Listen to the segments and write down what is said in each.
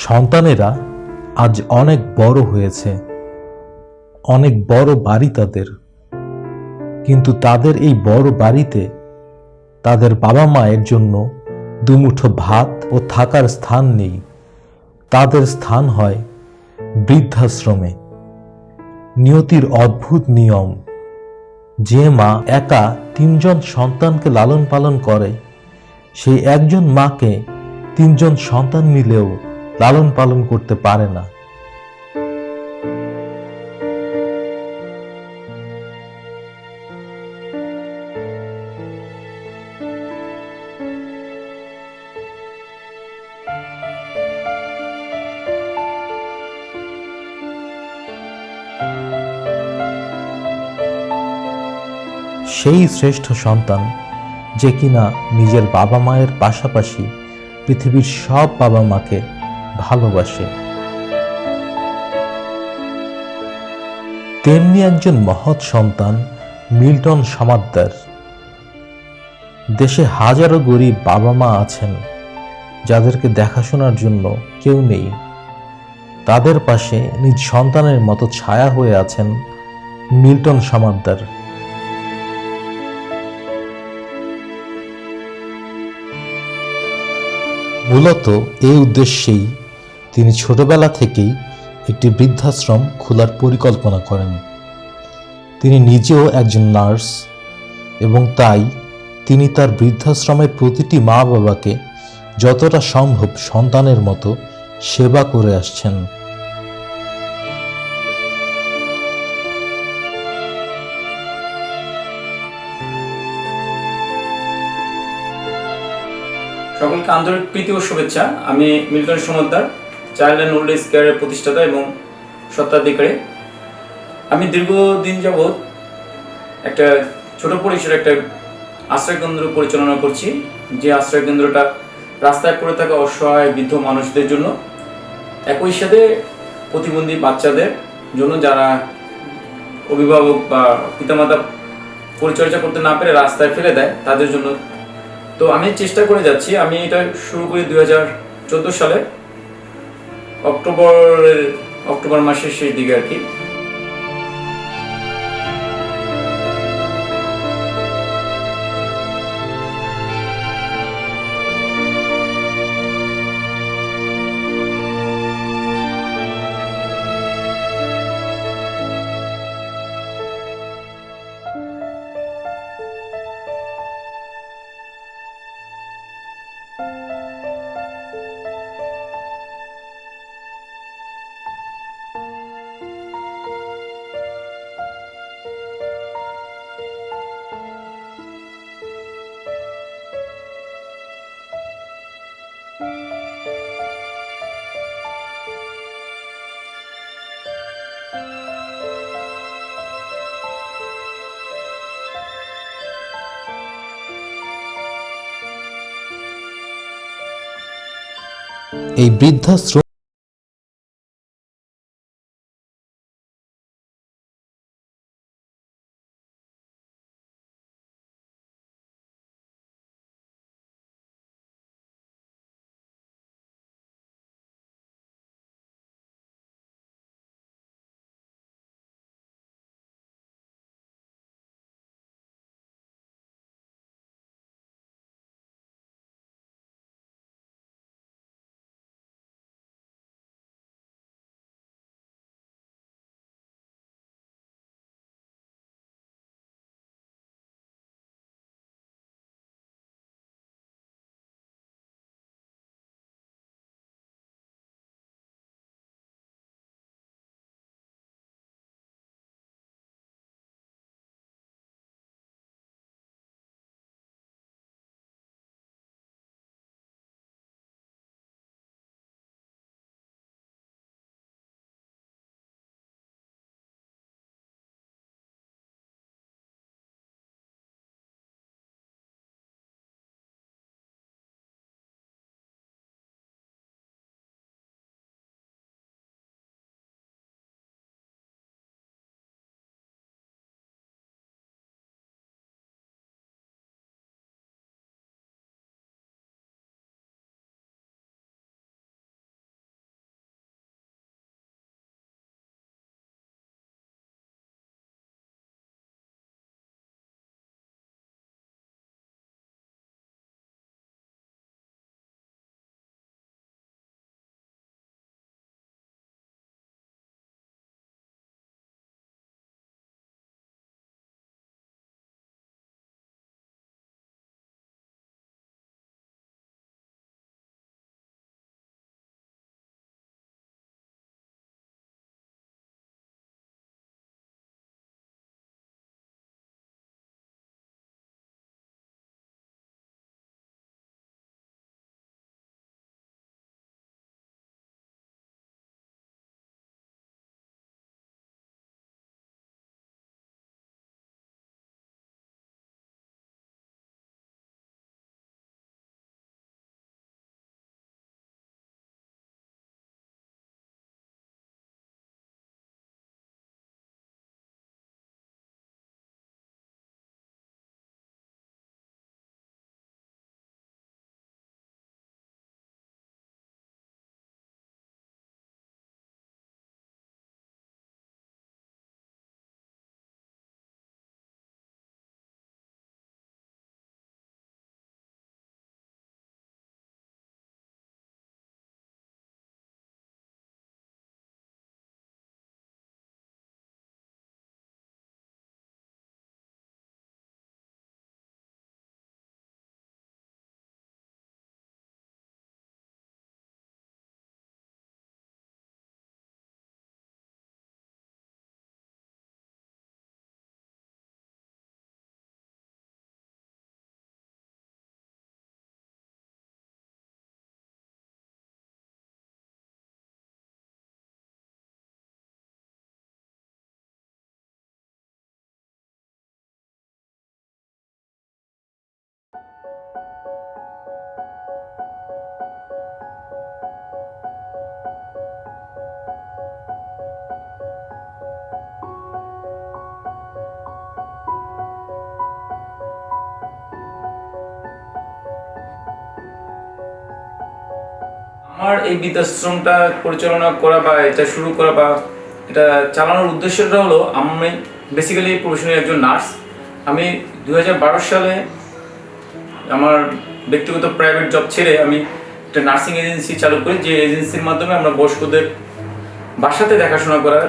সন্তানেরা আজ অনেক বড় হয়েছে, অনেক বড় বাড়ি তাদের। কিন্তু তাদের এই বড় বাড়িতে তাদের বাবা মায়ের জন্য দুমুঠো ভাত ও থাকার স্থান নেই। তাদের স্থান হয় বৃদ্ধাশ্রমে। নিয়তির অদ্ভুত নিয়ম, যে মা একা তিনজন সন্তানকে লালন পালন করে, সেই একজন মাকে তিনজন সন্তান মিলেও লালন পালন করতে পারে না। সেই শ্রেষ্ঠ সন্তান যে কিনা নিজের বাবা মায়ের পাশাপাশি পৃথিবীর সব বাবা মাকে ভালোবাসে। তেমনি একজন মহৎ সন্তান মিল্টন সমাদ্দার। দেশে হাজারো গরিব বাবা মা আছেন, যাদেরকে দেখাশোনার জন্য কেউ নেই। তাদের পাশে নিজ সন্তানের মতো ছায়া হয়ে আছেন মিল্টন সমাদ্দার। মূলত এই উদ্দেশ্যেই তিনি ছোটবেলা থেকেই একটি বৃদ্ধাশ্রম খোলার পরিকল্পনা করেন। তিনি নিজেও একজন নার্স এবং তাই তিনি তার বৃদ্ধাশ্রমের প্রতিটি মা বাবাকে যতটা সম্ভব সন্তানের মতো সেবা করে আসছেন। সকলকে আন্তরিক প্রীতি ও শুভেচ্ছা। আমি Milton Samaddar child old age কেয়ারের প্রতিষ্ঠাতা এবং স্বত্বাধিকারী। আমি দীর্ঘদিন যাবৎ একটা ছোট পরিসরে একটা আশ্রয় কেন্দ্র পরিচালনা করছি, যে আশ্রয় কেন্দ্রটা রাস্তায় পড়ে থাকা অসহায় বৃদ্ধ মানুষদের জন্য। একই সাথে প্রতিবন্ধী বাচ্চাদের জন্য যারা অভিভাবক বা পিতামাতা পরিচর্যা করতে না পেরে রাস্তায় ফেলে দেয়, তাদের জন্য। তো আমি চেষ্টা করে যাচ্ছি। আমি এটা শুরু করি দুই হাজার চোদ্দ সালে। অক্টোবরের অক্টোবর মাসের শেষ দিকে আর কি। এই বৃদ্ধাশ্রম আমার এই বৃদ্ধাশ্রমটা পরিচালনা করা বা এটা শুরু করা বা এটা চালানোর উদ্দেশ্যটা হলো, আমি বেসিক্যালি প্রফেশনাল একজন নার্স আমি দু হাজার বারো সালে আমার ব্যক্তিগত প্রাইভেট জব ছেড়ে আমি একটা নার্সিং এজেন্সি চালু করি, যে এজেন্সির মাধ্যমে আমরা বয়স্কদের বাসাতে দেখাশোনা করার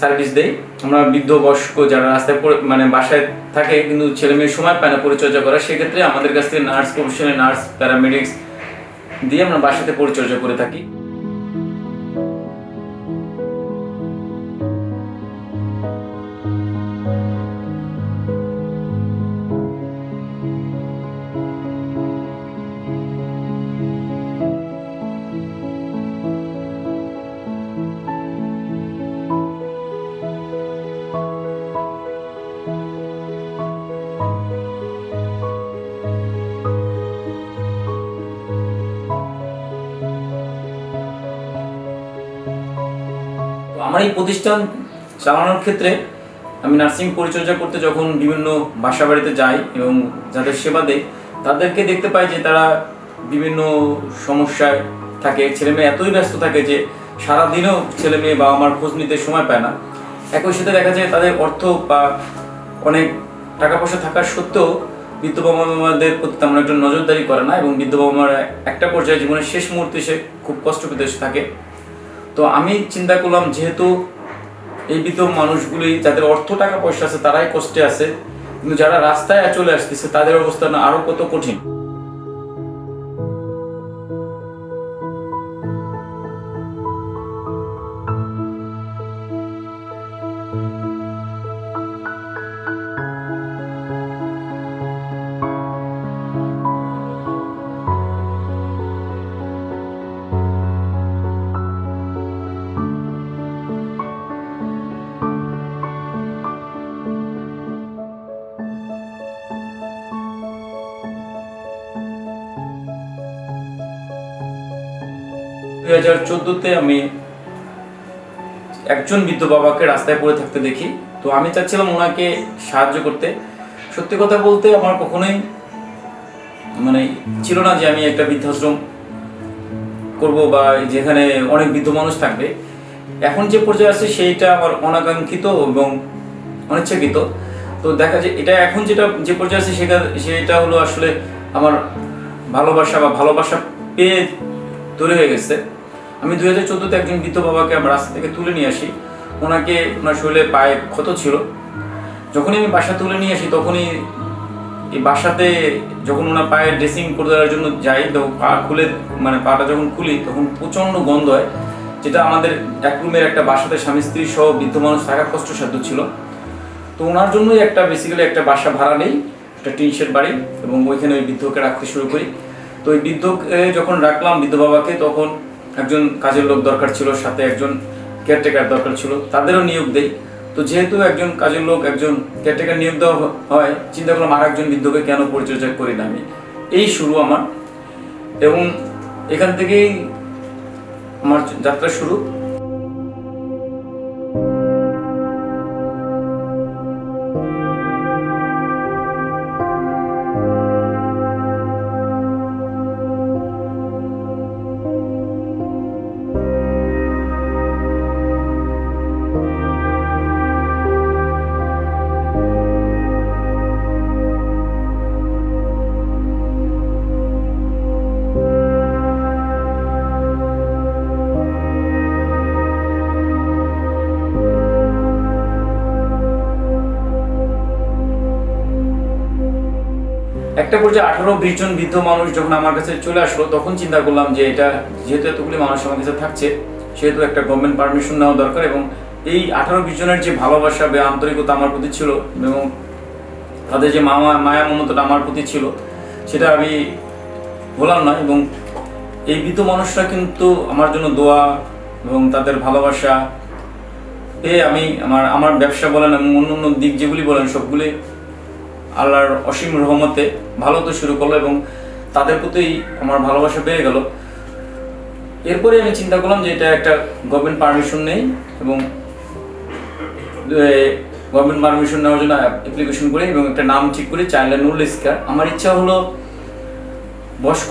সার্ভিস দেই। আমরা বৃদ্ধ, বয়স্ক যারা রাস্তায় মানে বাসায় থাকে কিন্তু ছেলে মেয়ের সময় পায় না পরিচর্যা করা সেক্ষেত্রে আমাদের কাছ থেকে নার্স প্রফেশনাল নার্স প্যারামেডিক্স দিয়ে আমরা বাসাতে পরিচর্যা করে থাকি। প্রতিষ্ঠান চালানোর ক্ষেত্রে আমি নার্সিং পরিচর্যা করতে যখন বিভিন্ন বাসা বাড়িতে যাই এবং যাদের সেবা দেই, তাদেরকে দেখতে পাই যে তারা বিভিন্ন সমস্যায় থাকে। ছেলে মেয়ে এতই ব্যস্ত থাকে যে সারাদিনও ছেলে মেয়ে বাবা মার খোঁজ নিতে সময় পায় না। একই সাথে দেখা যায় তাদের অর্থ বা অনেক টাকা পয়সা থাকার সত্ত্বেও বৃদ্ধ বাবা মাদের প্রতি তেমন একটা নজরদারি করে না এবং বৃদ্ধ বাবা মার একটা পর্যায়ে জীবনের শেষ মুহূর্তে সে খুব কষ্ট পেতে থাকে। তো আমি চিন্তা করলাম, যেহেতু এই বৃদ্ধ মানুষগুলি, যাদের অর্থ টাকা পয়সা আছে, তারাই কষ্টে আছে। কিন্তু যারা রাস্তায় চলে আসতেছে, তাদের অবস্থা আরও আরও কত কঠিন। দুই হাজার চোদ্দোতে আমি একজন বৃদ্ধ বাবাকে রাস্তায় পড়ে থাকতে দেখি। তো আমি চাচ্ছিলাম ওনাকে সাহায্য করতে। সত্যি কথা বলতে আমার কখনোই মানে ছিল না যে আমি একটা বৃদ্ধাশ্রম করব বা যেখানে অনেক বৃদ্ধ মানুষ থাকবে। এখন যে পর্যায়ে আছে সেইটা আমার অনাকাঙ্ক্ষিত এবং অনিচ্ছাকৃত। তো দেখা যায় এটা এখন যেটা যে পর্যায়ে আছে সেটা সেটা হলো আসলে আমার ভালোবাসা বা ভালোবাসা পেয়ে তৈরি হয়ে গেছে। আমি দু হাজার চোদ্দোতে একজন বৃদ্ধ বাবাকে আমার রাস্তা থেকে তুলে নিয়ে আসি। ওনাকে ওনার শরীরে পায়ে ক্ষত ছিল। যখনই আমি বাসা তুলে নিয়ে আসি, তখনই এই বাসাতে যখন ওনার পায়ে ড্রেসিং করে দেওয়ার জন্য যাই, তো পা খুলে মানে পাটা যখন খুলি, তখন প্রচণ্ড গন্ধ হয়, যেটা আমাদের এক রুমের একটা বাসাতে স্বামী, স্ত্রী সহ বৃদ্ধ মানুষ থাকা কষ্টসাধ্য ছিল। তো ওনার জন্যই একটা বেসিক্যালি একটা বাসা ভাড়া নেই, একটা টিনশেড বাড়ি, এবং ওইখানে ওই বৃদ্ধকে রাখতে শুরু করি। তো ওই বৃদ্ধকে যখন রাখলাম, বৃদ্ধ বাবাকে, তখন একজন কাজের লোক দরকার ছিল, সাথে একজন কেয়ারটেকার দরকার ছিল, তাদেরও নিয়োগ দেই। তো যেহেতু একজন কাজের লোক, একজন কেয়ারটেকার নিয়োগ দেওয়া হয়, চিন্তা করলাম আর একজন বৃদ্ধকে কেন পরিচর্যা করি না আমি? এই শুরু আমার। এবং এখান থেকেই আমার যাত্রা শুরু। একটা পর্যায়ে আঠারো বিশ জন বৃদ্ধ মানুষ যখন আমার কাছে চলে আসলো, তখন চিন্তা করলাম যে এটা যেহেতু এতগুলি মানুষ আমার কাছে থাকছে, সেহেতু একটা গভর্নমেন্ট পারমিশন নেওয়া দরকার এবং এই আঠারো বিশ জনের যে ভালোবাসা বা আন্তরিকতা আমার প্রতি ছিল এবং তাদের যে মামা, মায়া মমতাটা আমার প্রতি ছিল, সেটা আমি বললাম না এবং এই বৃদ্ধ মানুষরা কিন্তু আমার জন্য দোয়া এবং তাদের ভালোবাসা পেয়ে আমি আমার আমার ব্যবসা বলেন এবং অন্য অন্য দিক যেগুলি বলেন, সবগুলি আল্লাহর অসীম রহমতে ভালো তো শুরু করল এবং তাদের প্রতি আমার ভালোবাসা বেড়ে গেল। এরপরে আমি চিন্তা করলাম যে এটা একটা গভর্নমেন্ট পারমিশন নেই এবং গভর্নমেন্ট পারমিশন নেওয়ার জন্য অ্যাপ্লিকেশন করি এবং একটা নাম ঠিক করি চাইল্ড নুল ইস্কার আমার ইচ্ছা হলো বয়স্ক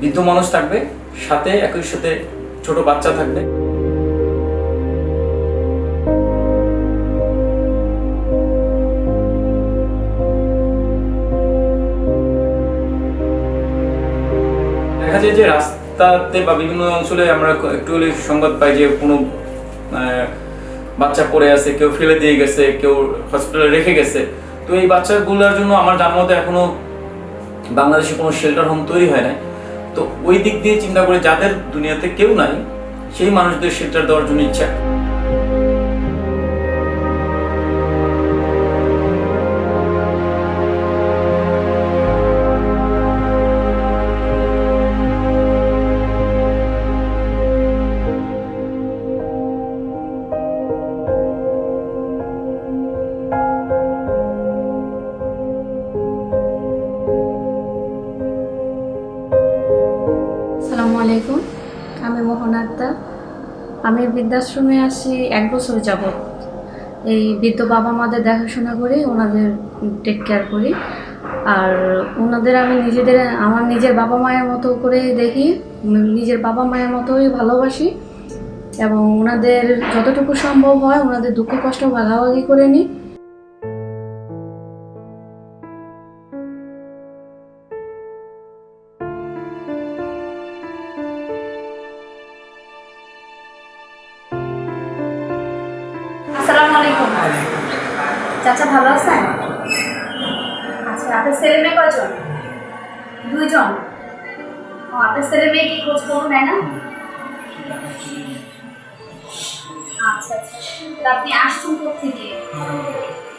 বৃদ্ধ মানুষ থাকবে, সাথে একই সাথে ছোট বাচ্চা থাকবে। যায় যে রাস্তাতে বা বিভিন্ন অঞ্চলে আমরা একটু হলে সংবাদ পাই যে কোনো বাচ্চা পড়ে আছে, কেউ ফেলে দিয়ে গেছে, কেউ হসপিটালে রেখে গেছে। তো এই বাচ্চাগুলোর জন্য আমার জানার মতো এখনও বাংলাদেশে কোনো শেল্টার হোম তৈরি হয় নাই। তো ওই দিক দিয়ে চিন্তা করে যাদের দুনিয়াতে কেউ নাই, সেই মানুষদের শেল্টার দেওয়ার জন্য ইচ্ছা। বৃদ্ধাশ্রমে আসি, এক বছর যাবৎ। এই বৃদ্ধ বাবা মাদের দেখাশোনা করি, ওনাদের টেক কেয়ার করি। আর ওনাদের আমি নিজেদের, আমার নিজের বাবা মায়ের মতো করে দেখি, নিজের বাবা মায়ের মতোই ভালোবাসি। এবং ওনাদের যতটুকু সম্ভব হয়, ওনাদের দুঃখ কষ্ট ভাগাভাগি করে নিই।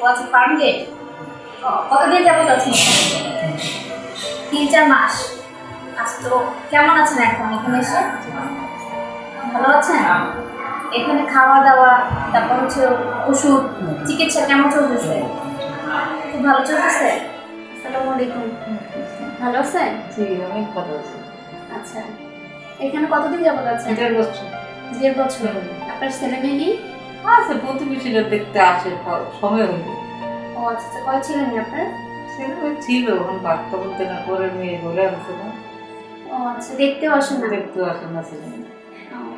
ও আচ্ছা ফার্ম গেট কতদিন যাবত আছেন? তিন চার মাস। আচ্ছা তো কেমন আছেন এখন এখানে এসে? ভালো আছেন? এখানে খাওয়া দাওয়া তারপর হচ্ছে ওষুধ চিকিৎসা কেমন চলতেছে? খুব ভালো চলতেছে? আসসালামু আলাইকুম। ভালো আছেন? জি অনেক ভালো আছে। আচ্ছা। এখানে কতদিন যাবত আছেন? দেড় বছর। দেড় বছর। আপনার ছেলে মেয়ে নেই? আছে প্রতিবেশীরা দেখতে আসে সময় হইলে ও আচ্ছা আচ্ছা কয় ছিলেন আপনার? ছেলে মেয়ে ছিল এখন বাচ্চা বলতে না করে মেয়ে বলে আছে না। ও আচ্ছা দেখতেও আসেন না। দেখতে আসে না ছেলে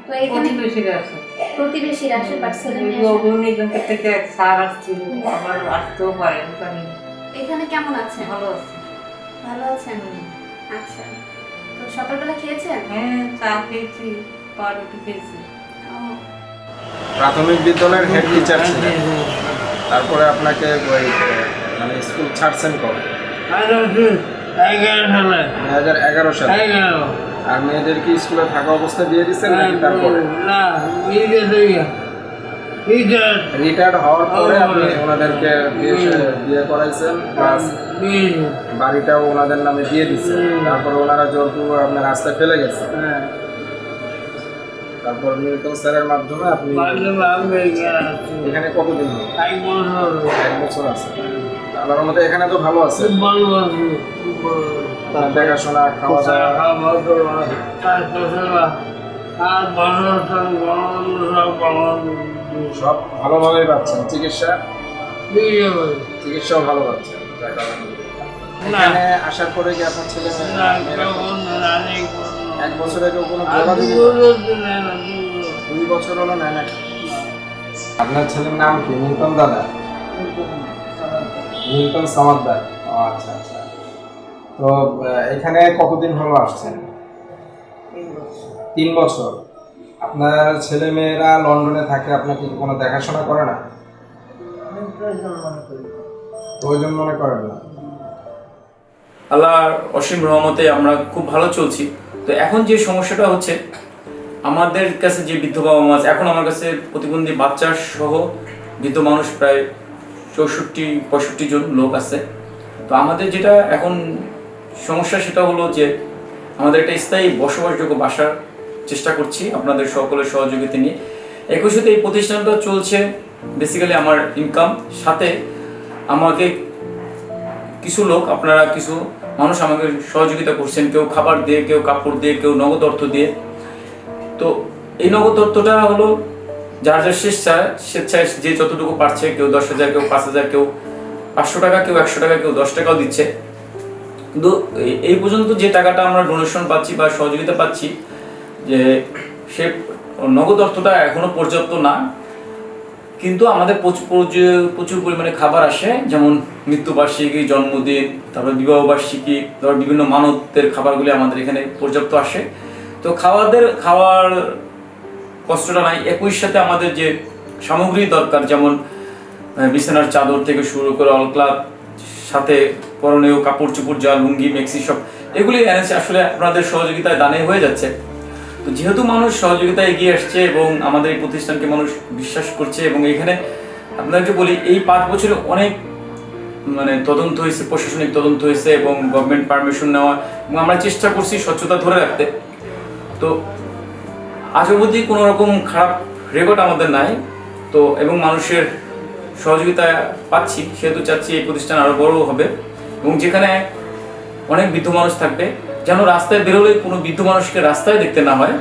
তো এখানে প্রতিবেশীরা আসে। প্রতিবেশীরা আসে বাট ছেলে মেয়ে আসে। না। থেকে এক স্যার আসছিল আবার আসতেও পারে আমি এখানে কেমন আছেন? ভালো আছে। ভালো আছেন? আচ্ছা তো সকালবেলা খেয়েছেন? হ্যাঁ চা খেয়েছি পাউরুটি খেয়েছি। প্রাথমিক বিদ্যালয়ের হেড টিচার ছিলেন। তারপরে আপনাকে ওই মানে স্কুল ছাড়ছেন কবে? দুই হাজার এগারো সালে। আর মেয়েদের কি স্কুলে থাকা অবস্থায় দিয়ে দিচ্ছেন নাকি তারপরে? রিটায়ার্ড। হওয়ার পরে আপনি ওনাদেরকে বিয়ে করাইছেন প্লাস বাড়িটাও ওনাদের নামে দিয়ে দিচ্ছেন তারপরে ওনারা যতটুকু আপনার রাস্তায় ফেলে গেছে। তারপর মিল্টন স্যারের মাধ্যমে আপনি এখানে কতদিন? এক বছর। আছে। আল্লাহর মধ্যে এখানে তো ভালো আছে। তার দেখাশোনা খাওয়া দাওয়া? সব ভালোভাবেই পাচ্ছেন। চিকিৎসা? চিকিৎসাও ভালো পাচ্ছেন। এখানে আসার পরে কি আপনার ছেলে মেয়ে- মেয়েরা এক বছরে কেউ কোনো দুই বছর হলো নেয় না আপনার ছেলের নাম কি? মিল্টন দাদা? সামাদ্দার ও আচ্ছা আচ্ছা। তো এখানে কতদিন হলো আসছেন? তিন বছর। আপনার ছেলে মেয়েরা লন্ডনে থাকে আপনাকে কি কোনো দেখাশোনা করে না? প্রয়োজন মনে করেন না। আল্লাহর অসীম রহমতে আমরা খুব ভালো চলছি। তো এখন যে সমস্যাটা হচ্ছে, আমাদের কাছে যে বৃদ্ধ বাবা মা এখন আমার কাছে প্রতিবন্ধী বাচ্চা সহ বৃদ্ধ মানুষ প্রায় চৌষট্টি, পঁয়ষট্টি জন লোক আছে। তো আমাদের যেটা এখন সমস্যা সেটা হলো যে আমাদের একটা স্থায়ী বসবাসযোগ্য বাসার চেষ্টা করছি আপনাদের সকলের সহযোগিতা নিয়ে। সাথে এই প্রতিষ্ঠানটা চলছে বেসিক্যালি আমার ইনকাম সাথে আমাকে কিছু লোক, আপনারা কিছু মানুষ আমাকে সহযোগিতা করছেন, কেউ খাবার দিয়ে, কেউ কাপড় দিয়ে, কেউ নগদ অর্থ দিয়ে। তো এই নগদ অর্থটা হলো যার যার স্বেচ্ছায় স্বেচ্ছায় যে যতটুকু পারছে, কেউ দশ হাজার, কেউ পাঁচ হাজার, কেউ পাঁচশো টাকা, কেউ একশো টাকা, কেউ দশ টাকাও দিচ্ছে। কিন্তু এই- পর্যন্ত যে টাকাটা আমরা ডোনেশন পাচ্ছি বা সহযোগিতা পাচ্ছি, যে সে নগদ অর্থটা এখনও পর্যাপ্ত না কিন্তু আমাদের প্রচুর পরিমাণে খাবার আসে, যেমন মৃত্যুবার্ষিকী, জন্মদিন, তারপর বিবাহবার্ষিকী, তারপর বিভিন্ন মানতের খাবারগুলি আমাদের এখানে পর্যাপ্ত আসে। তো খাওয়াদের খাওয়ার কষ্টটা নাই। একই সাথে আমাদের যে সামগ্রী দরকার, যেমন বিছানার চাদর থেকে শুরু করে অলক্লাদ সাথে পরনীয় কাপড় চোপড় যা লুঙ্গি, মেক্সি সব, এগুলি আসলে আপনাদের সহযোগিতায় দানে হয়ে যাচ্ছে। তো যেহেতু মানুষ সহযোগিতা এগিয়ে আসছে এবং আমাদের এই প্রতিষ্ঠানকে মানুষ বিশ্বাস করছে এবং এখানে আপনাকে বলি, এই পাঁচ বছরে অনেক মানে তদন্ত হয়েছে, প্রশাসনিক তদন্ত হয়েছে এবং গভর্নমেন্ট পারমিশন নেওয়া এবং আমরা চেষ্টা করছি স্বচ্ছতা ধরে রাখতে। তো আজ অবধি কোনো রকম খারাপ রেকর্ড আমাদের নাই। তো এবং মানুষের সহযোগিতা পাচ্ছি, সেহেতু চাচ্ছি এই প্রতিষ্ঠান আরও বড় হবে এবং যেখানে অনেক বৃদ্ধ মানুষ থাকবে। যেন রাস্তায় বেরোলে কোনো বৃদ্ধ মানুষকে রাস্তায় দেখতে না হয়।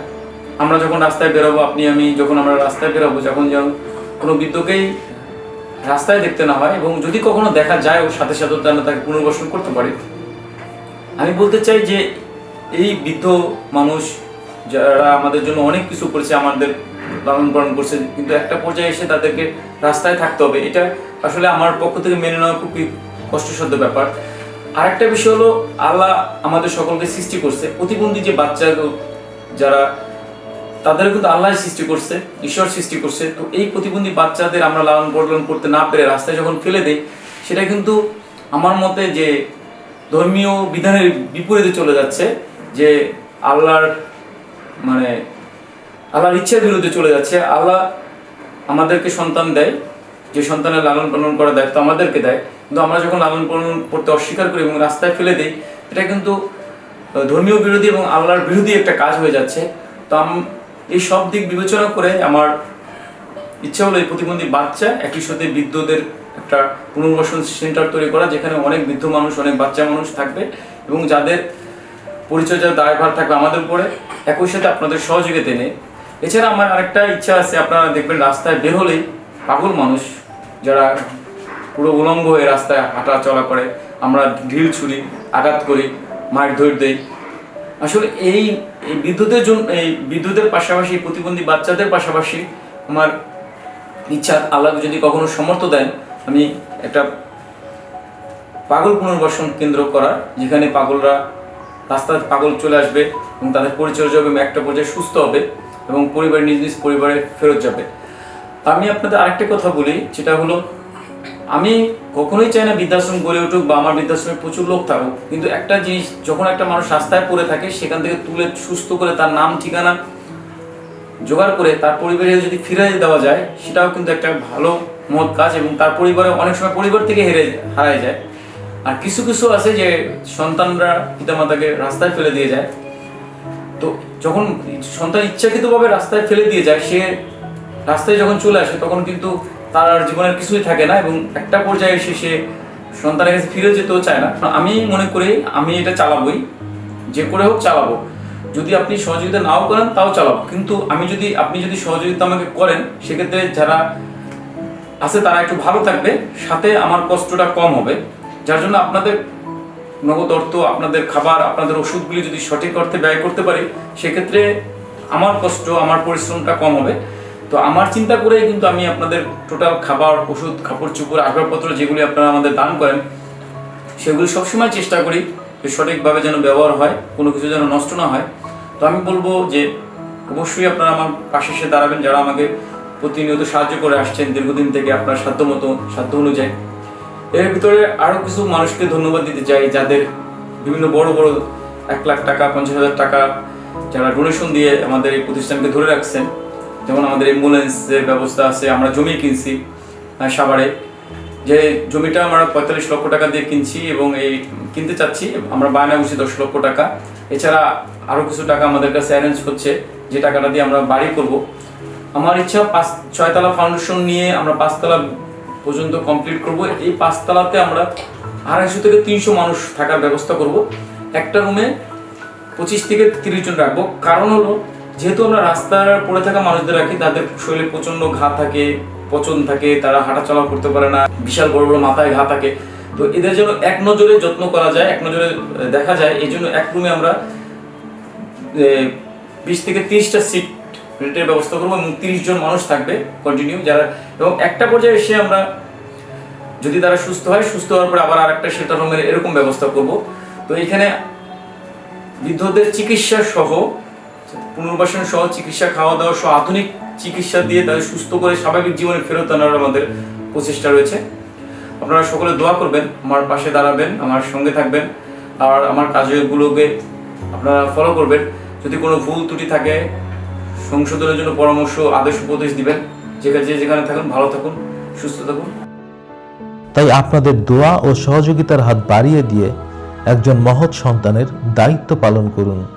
আমরা যখন রাস্তায় বেরোবো, আপনি, আমি যখন আমরা রাস্তায় বেরোবো, যখন যেন কোনো বৃদ্ধকেই রাস্তায় দেখতে না হয় এবং যদি কখনো দেখা যায়, ওর সাথে সাথে যেন তাকে পুনর্বাসন করতে পারি। আমি বলতে চাই যে, এই বৃদ্ধ মানুষ যারা আমাদের জন্য অনেক কিছু করেছে, আমাদের লালন পালন করছে, কিন্তু একটা পর্যায়ে এসে তাদেরকে রাস্তায় থাকতে হবে। এটা আসলে আমার পক্ষ থেকে মেনে নেওয়া খুবই কষ্টসাধ্য ব্যাপার। আরেকটা বিষয় হলো, আল্লাহ আমাদের সকলকে সৃষ্টি করছে। প্রতিবন্ধী যে বাচ্চা যারা তাদের কিন্তু আল্লাহ সৃষ্টি করছে, ঈশ্বর সৃষ্টি করছে। তো এই প্রতিবন্ধী বাচ্চাদের আমরা লালন পালন করতে না পেরে রাস্তায় যখন ফেলে দেই, সেটা কিন্তু আমার মতে যে ধর্মীয় বিধানের বিপরীতে চলে যাচ্ছে, যে আল্লাহর মানে আল্লাহর ইচ্ছার বিরুদ্ধে চলে যাচ্ছে। আল্লাহ আমাদেরকে সন্তান দেয়, যে সন্তানের লালন পালন করার দায়িত্ব আমাদেরকে দেয়। কিন্তু আমরা যখন লালন পালন করতে অস্বীকার করি এবং রাস্তায় ফেলে দিই, এটা কিন্তু ধর্মীয় বিরোধী এবং আল্লাহর বিরোধী একটা কাজ হয়ে যাচ্ছে। তো আম- এই সব দিক বিবেচনা করে আমার ইচ্ছা হলো এই প্রতিবন্ধী বাচ্চা, একই সাথে বৃদ্ধদের একটা পুনর্বাসন সেন্টার তৈরি করা, যেখানে অনেক বৃদ্ধ মানুষ, অনেক বাচ্চা মানুষ থাকবে এবং যাদের পরিচর্যার দায়ভার থাকবে আমাদের উপরে, একই সাথে আপনাদের সহযোগিতা নিয়ে। এছাড়া আমার আরেকটা ইচ্ছা আছে, আপনারা দেখবেন রাস্তায় বের হলেই পাগল মানুষ, যারা পুরো উলঙ্গ হয়ে রাস্তায় হাঁটা চলা করে। আমরা ঢিল ছুরি আঘাত করি, মার ধর দেই। আসলে এই বিদ্যুতের জন্য, এই বিদ্যুতের পাশাপাশি প্রতিবন্ধী বাচ্চাদের পাশাপাশি আমার ইচ্ছা, আল্লাহ যদি কখনো সমর্থ দেন, আমি একটা পাগল পুনর্বাসন কেন্দ্র করার, যেখানে পাগলরা রাস্তায় পাগল চলে আসবে এবং তাদের পরিচর্যা এবং একটা পর্যায়ে সুস্থ হবে এবং পরিবার, নিজ নিজ পরিবারে ফেরত যাবে। আমি আপনাদের আরেকটা কথা বলি, যেটা হলো আমি কখনোই চাই না বৃদ্ধাশ্রম গড়ে উঠুক বা আমার বৃদ্ধাশ্রমে প্রচুর লোক থাকুক, কিন্তু একটা জিনিস, যখন একটা মানুষ রাস্তায় পড়ে থাকে, সেখান থেকে তুলে সুস্থ করে তার নাম, ঠিকানা জোগাড় করে তার পরিবারে যদি ফিরে দেওয়া যায়, সেটাও কিন্তু একটা ভালো মহৎ কাজ এবং তার পরিবারে অনেক সময় পরিবার থেকে হেরে হারায় যায়। আর কিছু কিছু আছে যে সন্তানরা পিতামাতাকে রাস্তায় ফেলে দিয়ে যায়। তো যখন সন্তান ইচ্ছাকৃতভাবে রাস্তায় ফেলে দিয়ে যায়, সে রাস্তায় যখন চলে আসে, তখন কিন্তু তার আর জীবনের কিছুই থাকে না এবং একটা পর্যায়ে এসে সে সন্তানের কাছে ফিরে যেতেও চায় না, আমি মনে করি আমি এটা চালাবই, যে করে হোক চালাবো। যদি আপনি সহযোগিতা নাও করেন, তাও চালাবো। কিন্তু আমি যদি, আপনি যদি সহযোগিতা আমাকে করেন, সেক্ষেত্রে যারা আছে তারা একটু ভালো থাকবে, সাথে আমার কষ্টটা কম হবে। যার জন্য আপনাদের নগদ অর্থ, আপনাদের খাবার, আপনাদের ওষুধগুলি যদি সঠিক অর্থে ব্যয় করতে পারি, সেক্ষেত্রে আমার কষ্ট, আমার পরিশ্রমটা কম হবে। তো আমার চিন্তা করেই কিন্তু আমি আপনাদের টোটাল খাবার, ওষুধ, কাপড় চোপড়, আসবাবপত্র যেগুলি আপনারা আমাদের দান করেন, সেগুলি সবসময় চেষ্টা করি যে সঠিকভাবে যেন ব্যবহার হয়, কোনো কিছু যেন নষ্ট না হয়। তো আমি বলব যে অবশ্যই আপনারা আমার পাশে এসে দাঁড়াবেন, যারা আমাকে প্রতিনিয়ত সাহায্য করে আসছেন, দীর্ঘদিন থেকে আপনার সাধ্য মতো, সাধ্য অনুযায়ী। এর ভিতরে আরও কিছু মানুষকে ধন্যবাদ দিতে চাই, যাদের বিভিন্ন বড় বড় এক লাখ টাকা, পঞ্চাশ হাজার টাকা যারা ডোনেশন দিয়ে আমাদের এই প্রতিষ্ঠানকে ধরে রাখছেন। যেমন আমাদের অ্যাম্বুলেন্সের ব্যবস্থা আছে, আমরা জমি কিনছি সাভারে। যে জমিটা আমরা পঁয়তাল্লিশ লক্ষ টাকা দিয়ে কিনছি এবং এই কিনতে চাচ্ছি, আমরা বায়না বসি দশ লক্ষ টাকা। এছাড়া আরও কিছু টাকা আমাদের কাছে অ্যারেঞ্জ হচ্ছে, যে টাকাটা দিয়ে আমরা বাড়ি করব। আমার ইচ্ছা পাঁচ, ছয়তলা ফাউন্ডেশন নিয়ে আমরা পাঁচতলা পর্যন্ত কমপ্লিট করব। এই পাঁচতলাতে আমরা আড়াইশো থেকে তিনশো মানুষ থাকার ব্যবস্থা করব। একটা রুমে পঁচিশ থেকে তিরিশ জন রাখব। কারণ হলো যেহেতু আমরা রাস্তার পড়ে থাকা মানুষদের রাখি, তাদের শরীরে প্রচণ্ড ঘা থাকে, পচন থাকে, তারা হাঁটা চলা করতে পারে না, বিশাল বড় বড় মাথায় ঘা থাকে। তো এদের জন্য এক নজরে যত্ন করা যায়, এক নজরে দেখা যায়, এই জন্য এক রুমে আমরা বিশ থেকে তিরিশটা সিট রেটের ব্যবস্থা করব এবং তিরিশ জন মানুষ থাকবে কন্টিনিউ যারা, এবং একটা পর্যায়ে এসে আমরা যদি তারা সুস্থ হয়, সুস্থ হওয়ার পরে আবার আরেকটা শেল্টার হোমের এরকম ব্যবস্থা করব। তো এখানে বৃদ্ধদের চিকিৎসা সহ পুনর্বাসন সহ চিকিৎসা খাওয়া দাওয়া সহ আধুনিক চিকিৎসা দিয়ে তাদের সুস্থ করে স্বাভাবিক জীবনে ফেরত আনার আমাদের প্রচেষ্টা রয়েছে। আপনারা সকলে দোয়া করবেন, আমার পাশে দাঁড়াবেন, আমার সঙ্গে থাকবেন, আর আমার কাজগুলোকে আপনারা ফলো করবেন। যদি কোনো ভুল ত্রুটি থাকে, সংশোধনের জন্য পরামর্শ, আদেশ, উপদেশ দিবেন। যেখানে যে যেখানে থাকুন, ভালো থাকুন, সুস্থ থাকুন। তাই আপনাদের দোয়া ও সহযোগিতার হাত বাড়িয়ে দিয়ে একজন মহৎ সন্তানের দায়িত্ব পালন করুন।